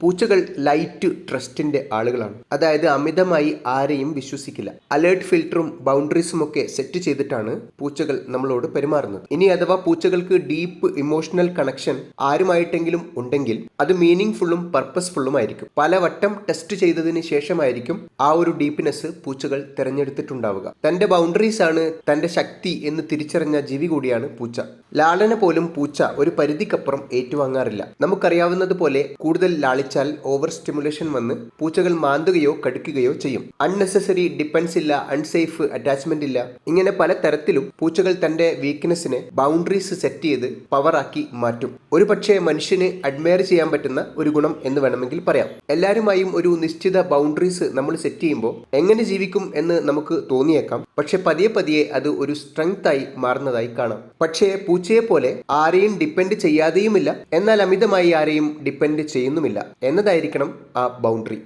പൂച്ചകൾ ലൈറ്റ് ട്രസ്റ്റിന്റെ ആളുകളാണ്. അതായത് അമിതമായി ആരെയും വിശ്വസിക്കില്ല. അലേർട്ട് ഫിൽറ്ററും ബൗണ്ടറീസും ഒക്കെ സെറ്റ് ചെയ്തിട്ടാണ് പൂച്ചകൾ നമ്മളോട് പെരുമാറുന്നത്. ഇനി അഥവാ പൂച്ചകൾക്ക് ഡീപ്പ് ഇമോഷണൽ കണക്ഷൻ ആരുമായിട്ടെങ്കിലും ഉണ്ടെങ്കിൽ അത് മീനിങ് ഫുള്ളും പർപ്പസ്ഫുള്ളും ആയിരിക്കും. പലവട്ടം ടെസ്റ്റ് ചെയ്തതിന് ശേഷമായിരിക്കും ആ ഒരു ഡീപ്നെസ് പൂച്ചകൾ തിരഞ്ഞെടുത്തിട്ടുണ്ടാവുക. തന്റെ ബൗണ്ടറീസ് ആണ് തന്റെ ശക്തി എന്ന് തിരിച്ചറിഞ്ഞ ജീവി കൂടിയാണ് പൂച്ച. ലാളന പോലും പൂച്ച ഒരു പരിധിക്കപ്പുറം ഏറ്റുവാങ്ങാറില്ല. നമുക്കറിയാവുന്നത് പോലെ കൂടുതൽ ലാളിച്ചാൽ ഓവർ സ്റ്റിമുലേഷൻ വന്ന് പൂച്ചകൾ മാന്തുകയോ കടിക്കുകയോ ചെയ്യും. അൺനെസസറി ഡിപ്പെൻസ് ഇല്ല അൺസേഫ് അറ്റാച്ച്മെന്റ് ഇല്ല. ഇങ്ങനെ പല തരത്തിലും പൂച്ചകൾ തന്റെ വീക്ക്നെസ്സിനെ ബൗണ്ടറീസ് സെറ്റ് ചെയ്ത് പവറാക്കി മാറ്റും. ഒരു പക്ഷേ മനുഷ്യന് അഡ്മയർ ചെയ്യാൻ പറ്റുന്ന ഒരു ഗുണം എന്ന് വേണമെങ്കിൽ പറയാം. എല്ലാവരുമായും ഒരു നിശ്ചിത ബൗണ്ടറീസ് നമ്മൾ സെറ്റ് ചെയ്യുമ്പോൾ എങ്ങനെ ജീവിക്കും എന്ന് നമുക്ക് തോന്നിയേക്കാം. പക്ഷെ പതിയെ പതിയെ അത് ഒരു സ്ട്രെങ്ത് ആയി മാറുന്നതായി കാണാം. പക്ഷേ പൂച്ചയെ പോലെ ആരെയും ഡിപ്പെൻഡ് ചെയ്യാതെയുമില്ല. എന്നാൽ അമിതമായി ആരെയും ഡിപ്പെൻഡ് ചെയ്യുന്നുമില്ല. എന്നതായിരിക്കണം ആ ബൗണ്ടറി.